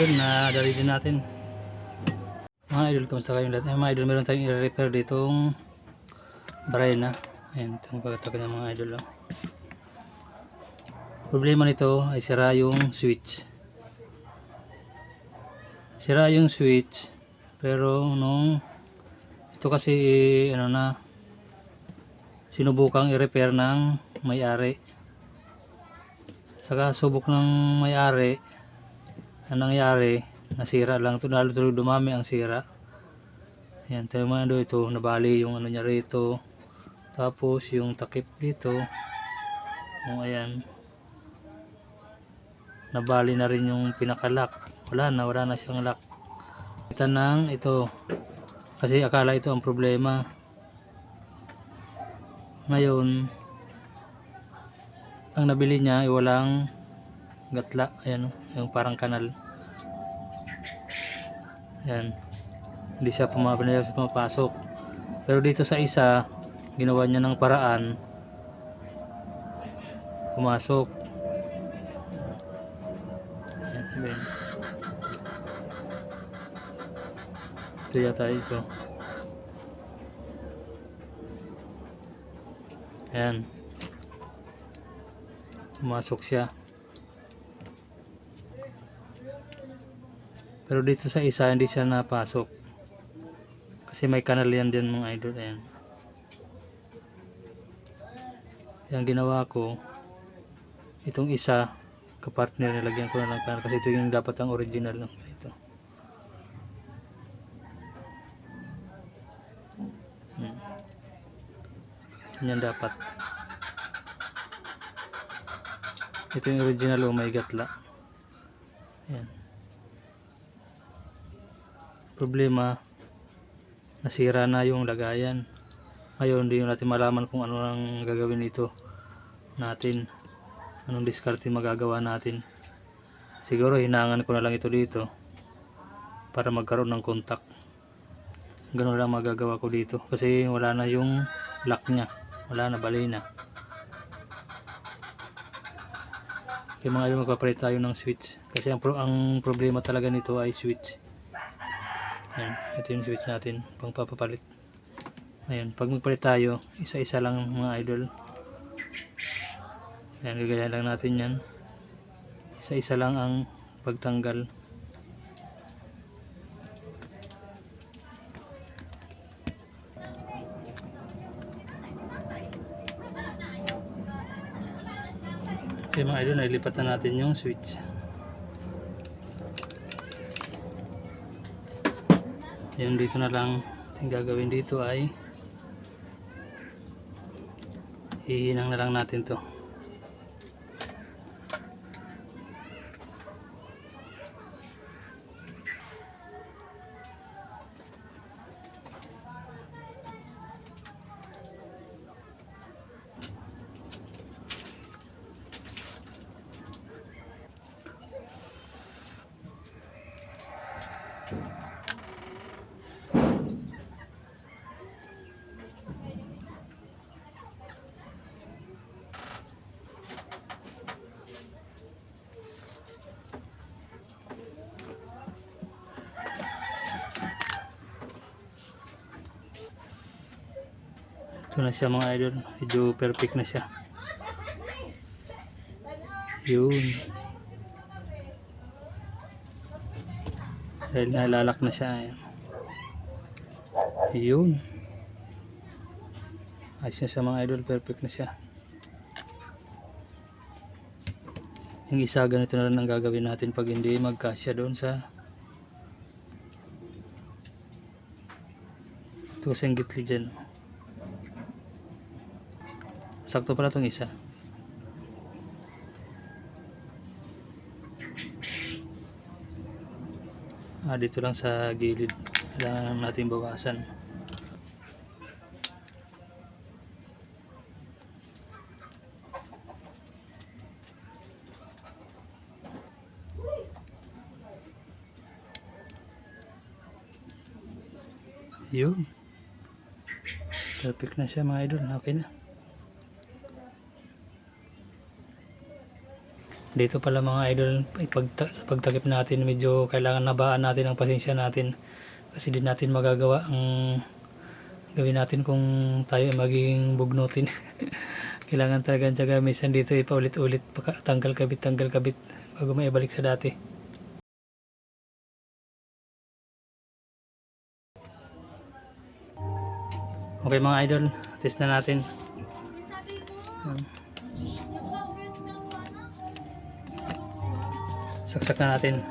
idol na dali din natin. Mga idol, kamusta kayong lahat? Ay, mga idol, meron tayong i-repair ditong Brayna. Ayan, itong pagkatagal ng mga idol. Oh. Problema nito ay sira yung switch. Sira yung switch. Pero nung ito kasi ano na sinubukang i-repair ng may-ari. Saka subok ng may-ari ang nangyari nasira lang ito. Lalo tuloy dumami ang sira. Yan tayo mga ito nabali yung ano niya rito. Tapos yung takip dito. O ayan. Nabali na rin yung pinakalak wala na wala na siyang lock. Kita ng ito. Kasi akala ito ang problema. Ngayon ang nabili niya ay walang gatla. Ayan yung parang kanal ayan. Hindi siya pumapasok siya pumapasok. Pero dito sa isa ginawa niya ng paraan. Pumasok. Ayan, ito yata ito. Ayan. Pumasok siya Pero dito sa isa hindi siya napasok. Kasi may kanal yan din mga idol. Ayan. Yung ginawa ko, itong isa, kapartner nilagyan ko na lang kanal. Kasi ito yung dapat ang original ng ganito. Hmm. Yan dapat. Ito yung original oh my gatla. Ayan problema nasira na yung lagayan. Ngayon hindi natin malaman kung ano ang gagawin nito natin. Anong diskarte magagawa natin. Siguro hinangan ko na lang ito dito para magkaroon ng contact. Ganun lang magagawa ko dito kasi wala na yung lock nya wala na balay na. Kaya mga yun magpapalit tayo ng switch. Kasi ang, pro ang problema talaga nito ay switch Ayan, ito yung switch natin pang papapalit. Ayan, pag magpalit tayo, isa-isa lang mga idol. Ayan, gagaya lang natin yan. Isa-isa lang ang pagtanggal. Okay mga idol, nailipat na natin yung switch. Yung dito na lang yung gagawin dito ay hihinang na lang natin to ito na siya mga idol. Medyo perfect na siya. Yun. Dahil nalalak na siya ayan. yun. Ayos na siya mga idol. Perfect na siya. Yung isa ganito na lang ang gagawin natin pag hindi magkasya doon sa ito sa gitli dyan sakto pala itong isa. Ah dito lang sa gilid kailangan natin bawasan. Yun. Perfect na siya mga idol. Okay na Dito pala mga idol, pagta, sa pagtakip natin, medyo kailangan nabaan natin ang pasensya natin. Kasi di natin magagawa ang gawin natin kung tayo ay magiging bugnutin. kailangan talaga ang tsaga. Minsan dito ipaulit-ulit, tanggal kabit, tanggal kabit, bago maibalik sa dati. Okay mga idol, test na natin. Um, saksak na natin. Ah.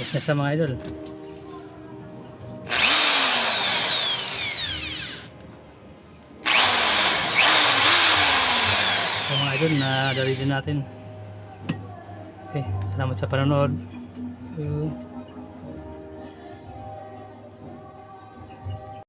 Test na siya mga idol. Mga idol, na-dali din natin. Okay, salamat sa panonood.